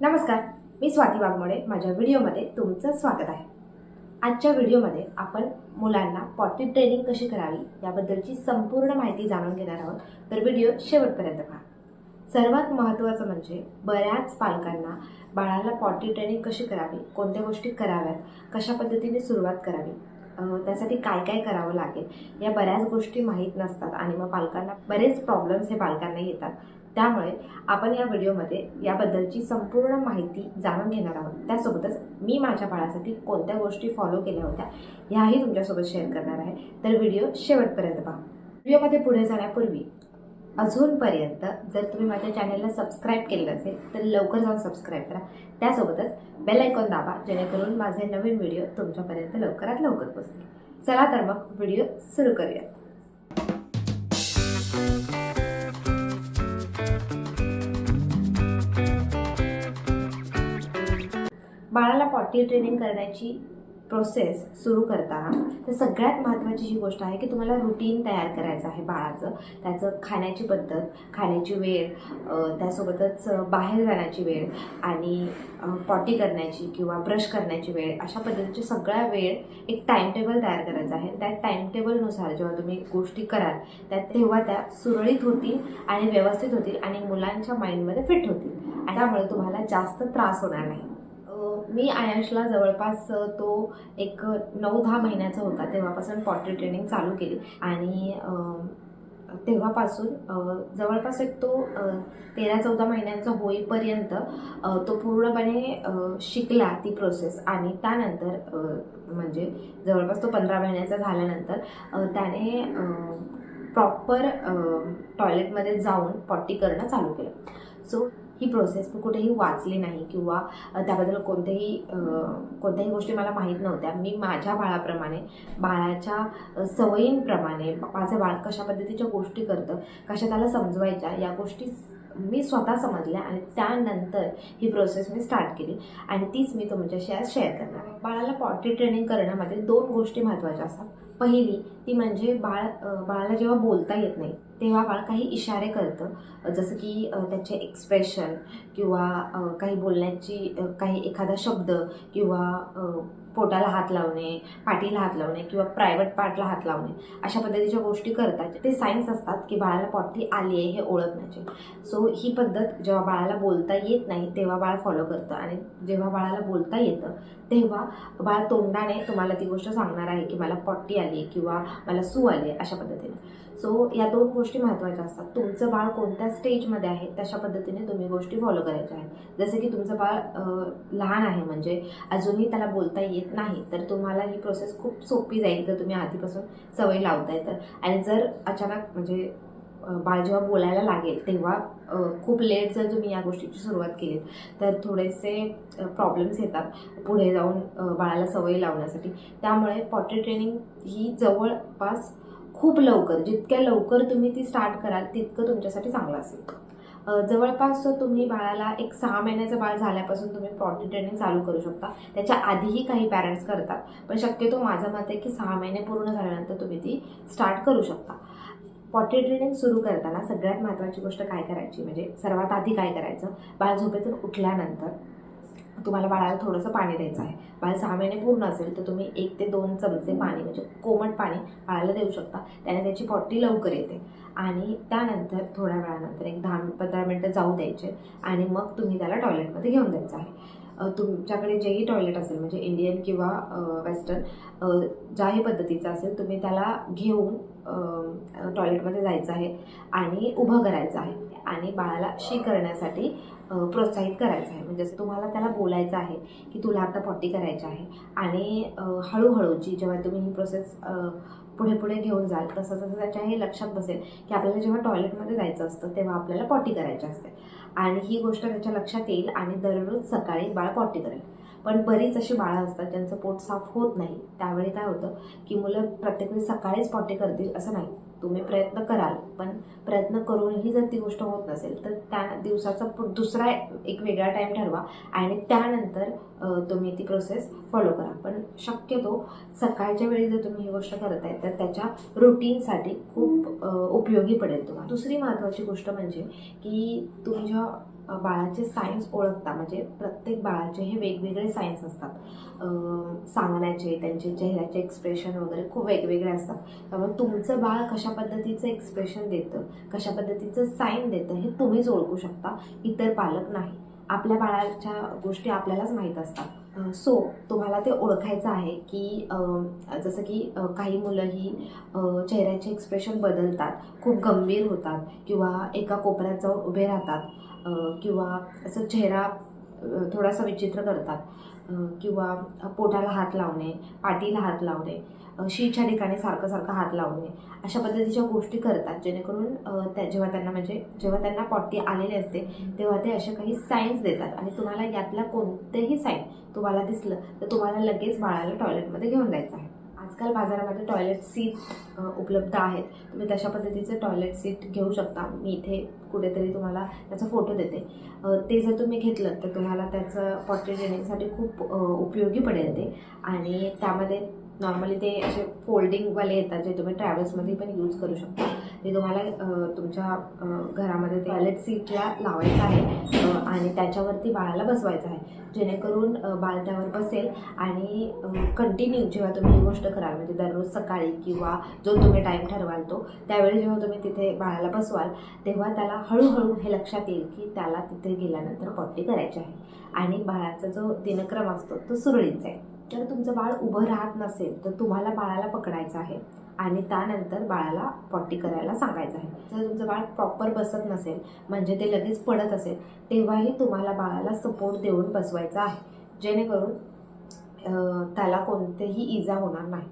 नमस्कार मी स्वाती वाघमोडे. माझ्या व्हिडिओमध्ये तुमचं स्वागत आहे. आजच्या व्हिडिओमध्ये आपण मुलांना पॉटी ट्रेनिंग कशी करावी याबद्दलची संपूर्ण माहिती जाणून घेणार आहोत. तर व्हिडिओ शेवटपर्यंत पहा. सर्वात महत्त्वाचं म्हणजे बऱ्याच पालकांना बाळाला पॉटी ट्रेनिंग कशी करावी कोणत्या गोष्टी कराव्यात कशा पद्धतीने सुरुवात करावी त्यासाठी काय काय करावं लागेल या बऱ्याच गोष्टी माहीत नसतात आणि मग पालकांना बरेच प्रॉब्लेम्स हे पालकांना येतात. त्यामुळे आपण या व्हिडिओमध्ये याबद्दलची संपूर्ण माहिती जाणून घेणार आहोत. त्यासोबतच मी माझ्या बाळासाठी कोणत्या गोष्टी फॉलो केल्या होत्या ह्याही तुमच्यासोबत शेअर करणार आहे. तर व्हिडिओ शेवटपर्यंत पहा. व्हिडिओमध्ये पुढे जाण्यापूर्वी अजूनपर्यंत जर तुम्ही माझ्या चॅनलला सबस्क्राईब केलं असेल तर लवकर जाऊन सबस्क्राईब करा. त्यासोबतच बेल आयकॉन दाबा जेणेकरून माझे नवीन व्हिडिओ तुमच्यापर्यंत लवकरात लवकर पोचतील चला तर मग व्हिडिओ सुरू करूयात. बाळाला पॉटी ट्रेनिंग करण्याची प्रोसेस सुरू करताना तर सगळ्यात महत्त्वाची जी गोष्ट आहे की तुम्हाला रुटीन तयार करायचं आहे बाळाचं. त्याचं खाण्याची पद्धत खाण्याची वेळ त्यासोबतच बाहेर जाण्याची वेळ आणि पॉटी करण्याची किंवा ब्रश करण्याची वेळ अशा पद्धतीची सगळ्या वेळ एक टाईमटेबल तयार करायचं आहे. त्या टाईमटेबलनुसार जेव्हा तुम्ही गोष्टी कराल त्या तेव्हा त्या सुरळीत होतील आणि व्यवस्थित होतील आणि मुलांच्या माइंडमध्ये फिट होतील. त्यामुळे तुम्हाला जास्त त्रास होणार नाही. मी आयांशला जवळपास तो एक नऊ दहा महिन्याचा होता तेव्हापासून पॉटरी ट्रेनिंग चालू केली. आणि तेव्हापासून जवळपास एक तो तेरा चौदा महिन्यांचा होईपर्यंत तो पूर्णपणे शिकला ती प्रोसेस आणि त्यानंतर म्हणजे जवळपास तो पंधरा महिन्याचा झाल्यानंतर त्याने प्रॉपर टॉयलेटमध्ये जाऊन पॉटी करणं चालू केलं. सो ही प्रोसेस मी कुठेही वाचली नाही किंवा त्याबद्दल कोणत्याही कोणत्याही गोष्टी मला माहीत नव्हत्या. मी माझ्या बाळाप्रमाणे बाळाच्या सवयींप्रमाणे माझं बाळ कशा पद्धतीच्या गोष्टी करतं कशा त्याला समजवायच्या या गोष्टी मी स्वतः समजल्या आणि त्यानंतर ही प्रोसेस मी स्टार्ट केली. आणि तीच मी तुमच्याशी आज शेअर करणार आहे. बाळाला पॉटी ट्रेनिंग करण्यामध्ये दोन गोष्टी महत्त्वाच्या असतात. पहिली ती म्हणजे बाळ बाळाला जेव्हा बोलता येत नाही तेव्हा बाळ काही इशारे करतं. जसं की त्याचे एक्सप्रेशन किंवा काही बोलण्याची काही एखादा शब्द किंवा पोटाला हात लावणे पाठीला हात लावणे किंवा प्रायव्हेट पार्टला हात लावणे अशा पद्धतीच्या गोष्टी करतात ते सायन्स असतात की बाळाला पॉटी आली आहे हे ओळखण्याचे. सो ही पद्धत जेव्हा बाळाला बोलता येत नाही तेव्हा बाळ फॉलो करतं. आणि जेव्हा बाळाला बोलता येतं तेव्हा बाळ तोंडाने तुम्हाला ती गोष्ट सांगणार आहे की मला पॉटी आली किंवा मला सू आली आहे अशा पद्धतीने. सो या दोन गोष्टी महत्त्वाच्या असतात. तुमचं बाळ कोणत्या स्टेजमध्ये आहे तशा पद्धतीने तुम्ही गोष्टी फॉलो करायच्या आहेत. जसं की तुमचं बाळ लहान आहे म्हणजे अजूनही त्याला बोलता येत नाही तर तुम्हाला ही प्रोसेस खूप सोपी जाईल. जर तुम्ही आधीपासून सवय लावताय तर. आणि जर अचानक म्हणजे बाळ जेव्हा बोलायला लागेल तेव्हा खूप लेट जर तुम्ही या गोष्टीची सुरुवात केलीत तर थोडेसे प्रॉब्लेम्स येतात पुढे जाऊन बाळाला सवय लावण्यासाठी. त्यामुळे पॉटी ट्रेनिंग ही जवळपास खूप लवकर जितक्या लवकर तुम्ही ती स्टार्ट कराल तितकं तुमच्यासाठी चांगलं असेल. जवळपास तुम्ही बाळाला एक सहा महिन्याचं बाळ झाल्यापासून तुम्ही पॉटी ट्रेनिंग चालू करू शकता. त्याच्या आधीही काही पॅरेंट्स करतात. पण शक्यतो माझं मत आहे की सहा महिने पूर्ण झाल्यानंतर तुम्ही ती स्टार्ट करू शकता. पॉटी ट्रेनिंग सुरू करताना सगळ्यात महत्त्वाची गोष्ट काय करायची? म्हणजे सर्वात आधी काय करायचं? बाळ झोपेतून उठल्यानंतर तुम्हाला बाळाला थोडंसं पाणी द्यायचं आहे. बाळ सहा महिने पूर्ण असेल तर तुम्ही एक ते दोन चमचे पाणी म्हणजे कोमट पाणी बाळाला देऊ शकता. त्याने त्याची पॉटी लवकर येते. आणि त्यानंतर थोड्या वेळानंतर एक दहा पंधरा मिनटं जाऊ द्यायचे आणि मग तुम्ही त्याला टॉयलेटमध्ये घेऊन द्यायचं आहे. तुमच्याकडे जेही टॉयलेट असेल म्हणजे इंडियन किंवा वेस्टर्न ज्याही पद्धतीचं असेल तुम्ही त्याला घेऊन टॉयलेटमध्ये जायचं आहे आणि उभं करायचं आहे. आणि बाळाला शी करण्यासाठी प्रोत्साहित करायचं आहे. म्हणजे जसं तुम्हाला त्याला बोलायचं आहे की तुला आता पॉटी करायची आहे आणि हळूहळू जी जेव्हा तुम्ही ही प्रोसेस पुढे पुढे घेऊन जाल तसं तसं त्याच्या हे लक्षात बसेल की आपल्याला जेव्हा टॉयलेटमध्ये जायचं असतं तेव्हा आपल्याला पॉटी करायची असते. आणि ही गोष्ट त्याच्या लक्षात येईल आणि दररोज सकाळी बाळ पॉटी करेल. पण बरीच अशी बाळं असतात ज्यांचं पोट साफ होत नाही. त्यावेळी काय होतं की मुलं प्रत्येक वेळी सकाळीच पॉटी करतील असं नाही. तुम्ही प्रयत्न कराल पण प्रयत्न करूनही जर ती गोष्ट होत नसेल तर त्या दिवसाचा पु- दुसरा एक वेगळा टाईम ठरवा आणि त्यानंतर तुम्ही ती प्रोसेस फॉलो करा. पण शक्यतो सकाळच्या वेळी जर तुम्ही ही गोष्ट करत आहे तर त्याच्या रुटीनसाठी खूप उपयोगी पडेल तुम्हाला. दुसरी महत्त्वाची गोष्ट म्हणजे की तुम्ही जेव्हा बाळाचे सायन्स ओळखता म्हणजे प्रत्येक बाळाचे हे वेगवेगळे सायन्स असतात. सांगण्याचे त्यांचे चेहऱ्याचे एक्सप्रेशन वगैरे खूप वेगवेगळे असतात. त्यामुळे तुमचं बाळ कशा पद्धतीचं एक्सप्रेशन देतं कशा पद्धतीचं साईन देतं हे तुम्हीच ओळखू शकता. इतर पालक नाही. आपल्या बाळाच्या गोष्टी आपल्यालाच माहीत असतात. सो तुम्हाला ते ओळखायचं आहे की जसं की काही मुलं ही चेहऱ्याचे एक्सप्रेशन बदलतात खूप गंभीर होतात किंवा एका कोपऱ्यात जाऊन उभे राहतात किंवा असं चेहरा थोडासा विचित्र करतात. किंवा पोटाला हात लावणे पाठीला हात लावणे शीच्या ठिकाणी सारखं सारखं हात लावणे अशा पद्धतीच्या गोष्टी करतात. जेणेकरून त्या जेव्हा त्यांना म्हणजे जेव्हा त्यांना पॉटी आलेली असते तेव्हा ते असे काही साईन्स देतात. आणि तुम्हाला यातला कोणतेही साईन तुम्हाला दिसलं तर तुम्हाला लगेच बाळाला टॉयलेटमध्ये घेऊन जायचं आहे. आजकाल बाजारामध्ये टॉयलेट सीट उपलब्ध आहेत. तुम्ही तशा पद्धतीचं टॉयलेट सीट घेऊ शकता. मी इथे कुठेतरी तुम्हाला त्याचा फोटो देते. ते जर तुम्ही घेतलं तर तुम्हाला त्याचं पॉटी ट्रेनिंगसाठी खूप उपयोगी पडेल ते. आणि त्यामध्ये नॉर्मली ते असे फोल्डिंगवाले येतात जे तुम्ही ट्रॅव्हल्समध्ये पण यूज करू शकता. ते तुम्हाला तुमच्या घरामध्ये घरामध्ये टॉयलेट सीटला लावायचं आहे आणि त्याच्यावरती बाळाला बसवायचं आहे. जेणेकरून बाळ त्यावर बसेल आणि कंटिन्यू जेव्हा तुम्ही ही गोष्ट कराल म्हणजे दररोज सकाळी किंवा जो तुम्ही टाईम ठरवाल तो त्यावेळी जेव्हा तुम्ही तिथे बाळाला बसवाल तेव्हा त्याला हळूहळू हे लक्षात येईल की त्याला तिथे गेल्यानंतर पॉटी करायची आहे. आणि बाळाचा जो दिनक्रम असतो तो सुरळीत जाईल. जर तुमचं बाळ उभं राहत नसेल तर तुम्हाला बाळाला पकडायचं आहे आणि त्यानंतर बाळाला पॉटी करायला सांगायचं आहे. जर तुमचं बाळ प्रॉपर बसत नसेल म्हणजे ते लगेच पडत असेल तेव्हाही तुम्हाला बाळाला सपोर्ट देऊन बसवायचं आहे. जेणेकरून त्याला कोणतेही इजा होणार नाही.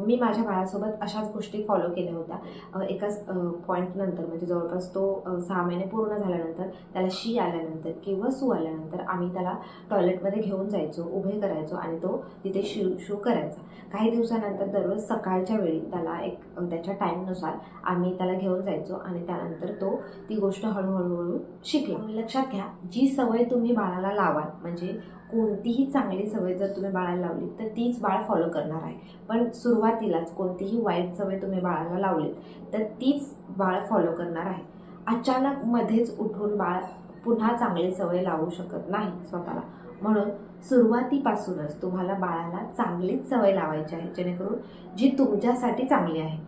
मी माझ्या बाळासोबत अशाच गोष्टी फॉलो केल्या होत्या. एकाच पॉईंटनंतर म्हणजे जवळपास तो सहा महिने पूर्ण झाल्यानंतर त्याला शी आल्यानंतर किंवा सू आल्यानंतर आम्ही त्याला टॉयलेटमध्ये घेऊन जायचो उभे करायचो आणि तो तिथे शिव शू करायचा. काही दिवसानंतर दररोज सकाळच्या वेळी त्याला एक त्याच्या टाईमनुसार आम्ही त्याला घेऊन जायचो आणि त्यानंतर तो ती गोष्ट हळूहळू शिकला. लक्षात घ्या जी सवय तुम्ही बाळाला लावाल म्हणजे कोणतीही चांगली सवय जर तुम्ही बाळाला लावली तर तीच बाळ फॉलो करणार आहे. पण सुरुवातीलाच कोणतीही वाईट सवय तुम्ही बाळाला लावलीत तर तीच बाळ फॉलो करणार आहे. अचानक मध्येच उठून बाळ पुन्हा चांगली सवय लावू शकत नाही स्वतःला. म्हणून सुरुवातीपासूनच तुम्हाला बाळाला चांगलीच सवय लावायची आहे जेणेकरून जी तुमच्यासाठी चांगली आहे.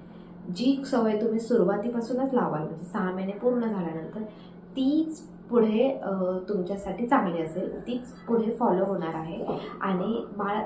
जी सवय तुम्ही सुरुवातीपासूनच लावाल म्हणजे सहा महिने पूर्ण झाल्यानंतर तीच पुढे तुमच्यासाठी चांगली असेल. तीच पुढे फॉलो होणार आहे. आणि बाळ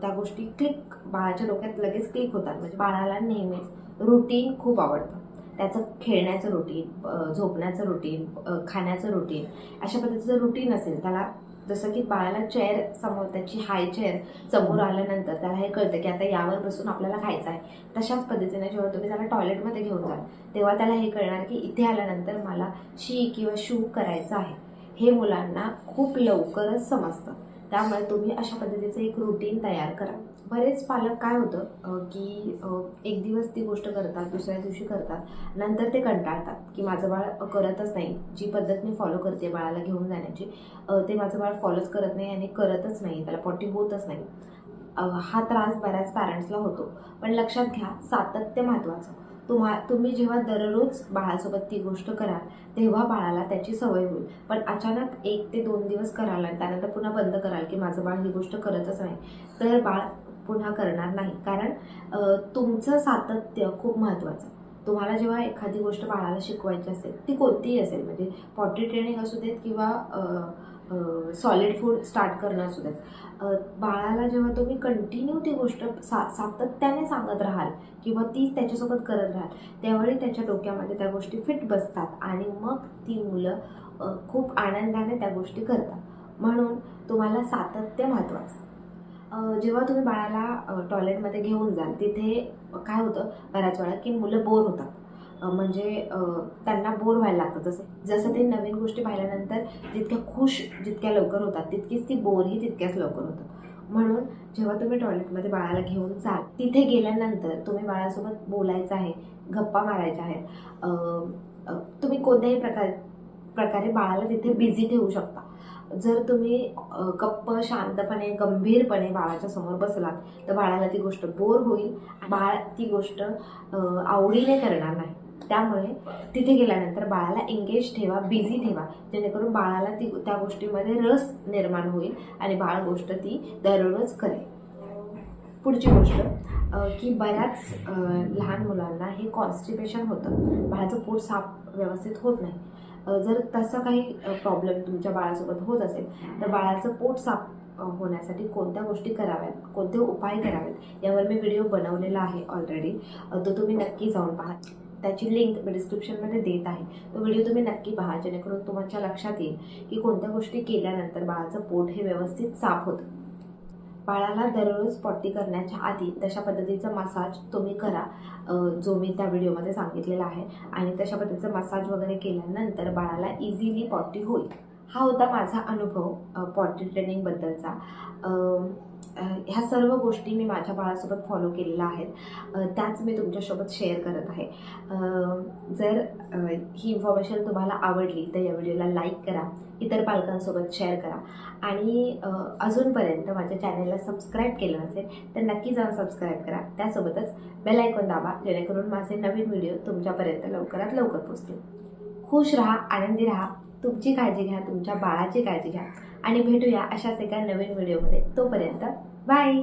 त्या गोष्टी क्लिक बाळाच्या डोक्यात लगेच क्लिक होतात. म्हणजे बाळाला नेहमीच रुटीन खूप आवडतं. त्याचं खेळण्याचं रुटीन झोपण्याचं रुटीन खाण्याचं रुटीन अशा पद्धतीचं रुटीन असेल त्याला जसं की बाळाला चेअर समोर त्याची हाय चेअर समोर आल्यानंतर त्याला हे कळतं की आता यावर बसून आपल्याला खायचं आहे. तशाच पद्धतीने जेव्हा तुम्ही त्याला टॉयलेटमध्ये घेऊन जाल तेव्हा त्याला हे कळणार की इथे आल्यानंतर मला शी किंवा शू करायचं आहे. हे मुलांना खूप लवकरच समजतं. त्यामुळे तुम्ही अशा पद्धतीचं एक रुटीन तयार करा. बरेच पालक काय होतं की एक दिवस ती गोष्ट करतात दुसऱ्या दिवशी करतात नंतर ते कंटाळतात की माझं बाळ करतच नाही. जी पद्धत मी फॉलो करते बाळाला घेऊन जाण्याची ते माझं बाळ फॉलोच करत नाही आणि करतच नाही त्याला पॉटी होतच नाही. हा त्रास बऱ्याच पॅरेंट्सला होतो. पण लक्षात घ्या सातत्य महत्त्वाचं तुम्हा तुम्ही जेव्हा दररोज बाळासोबत ती गोष्ट कराल तेव्हा बाळाला त्याची सवय होईल. पण अचानक एक ते दोन दिवस कराल आणि त्यानंतर पुन्हा बंद कराल की माझं बाळ ही गोष्ट करतच नाही तर बाळ पुन्हा करणार नाही. कारण तुमचं सातत्य खूप महत्त्वाचं. तुम्हाला जेव्हा एखादी गोष्ट बाळाला शिकवायची असेल ती कोणतीही असेल म्हणजे पॉटरी ट्रेनिंग असू देत किंवा सॉलिड फूड स्टार्ट करणं असू देत. बाळाला जेव्हा तुम्ही कंटिन्यू ती गोष्ट सा सातत्याने सांगत राहाल किंवा तीच त्याच्यासोबत करत राहाल त्यावेळी त्याच्या डोक्यामध्ये त्या गोष्टी फिट बसतात आणि मग ती मुलं खूप आनंदाने त्या गोष्टी करतात. म्हणून तुम्हाला सातत्य महत्त्वाचं. जेव्हा तुम्ही बाळाला टॉयलेटमध्ये घेऊन जाल तिथे काय होतं बऱ्याच वेळा की मुलं बोर होतात. म्हणजे त्यांना बोर व्हायला लागतं. जसं जसं ते नवीन गोष्टी पाहिल्यानंतर जितक्या खुश जितक्या लवकर होतात तितकीच ती बोरही तितक्याच लवकर होतात. म्हणून जेव्हा तुम्ही टॉयलेटमध्ये बाळाला घेऊन जाल तिथे गेल्यानंतर तुम्ही बाळासोबत बोलायचं आहे गप्पा मारायच्या आहेत तुम्ही कोणत्याही प्रकार प्रकारे बाळाला तिथे बिझी ठेवू शकता. जर तुम्ही गप्प शांतपणे गंभीरपणे बाळाच्या समोर बसलात तर बाळाला ती गोष्ट बोर होईल. बाळ ती गोष्ट आवडीने करणार नाही. त्यामुळे तिथे गेल्यानंतर बाळाला एंगेज ठेवा बिझी ठेवा. जेणेकरून बाळाला ती त्या गोष्टीमध्ये रस निर्माण होईल आणि बाळ गोष्ट ती दररोज करेल. पुढची गोष्ट की बऱ्याच लहान मुलांना हे कॉन्स्टिपेशन होतं. बाळाचं पोट साफ व्यवस्थित होत नाही. जर तसं काही प्रॉब्लेम तुमच्या बाळासोबत होत असेल तर बाळाचं पोट साफ होण्यासाठी कोणत्या गोष्टी कराव्यात? कोणते उपाय करावेत? यावर मी व्हिडिओ बनवलेला आहे ऑलरेडी तो तुम्ही नक्की जाऊन पहा. त्याची लिंक मी डिस्क्रिप्शनमध्ये देत आहे. तो व्हिडिओ तुम्ही नक्की पहा जेणेकरून तुमच्या लक्षात येईल की कोणत्या गोष्टी केल्यानंतर बाळाचं पोट हे व्यवस्थित साफ होतं. बाळाला दररोज पॉटी करण्याच्या आधी तशा पद्धतीचा मसाज तुम्ही करा जो मी त्या व्हिडिओमध्ये सांगितलेला आहे. आणि तशा पद्धतीचा मसाज वगैरे केल्यानंतर बाळाला इझिली पॉटी होईल. हा होता माझा अनुभव अ, पॉटी ट्रेनिंगबद्दलचा ह्या सर्व गोष्टी मी माझ्या बाळासोबत फॉलो केलेल्या आहेत. त्याच मी तुमच्यासोबत शेअर करत आहे. जर ही इन्फॉर्मेशन तुम्हाला आवडली तर या व्हिडिओला लाईक करा. इतर पालकांसोबत शेअर करा. आणि अजूनपर्यंत माझ्या चॅनलला सबस्क्राईब केलं नसेल तर नक्की जाऊन सबस्क्राईब करा. त्यासोबतच बेल ऐकून दाबा जेणेकरून माझे नवीन व्हिडिओ तुमच्यापर्यंत लवकरात लवकर पोचतील खुश राहा आनंदी राहा. तुमची काळजी घ्या तुमच्या बाळाची काळजी घ्या. आणि भेटूया अशाच एका नवीन व्हिडिओमध्ये. तोपर्यंत बाय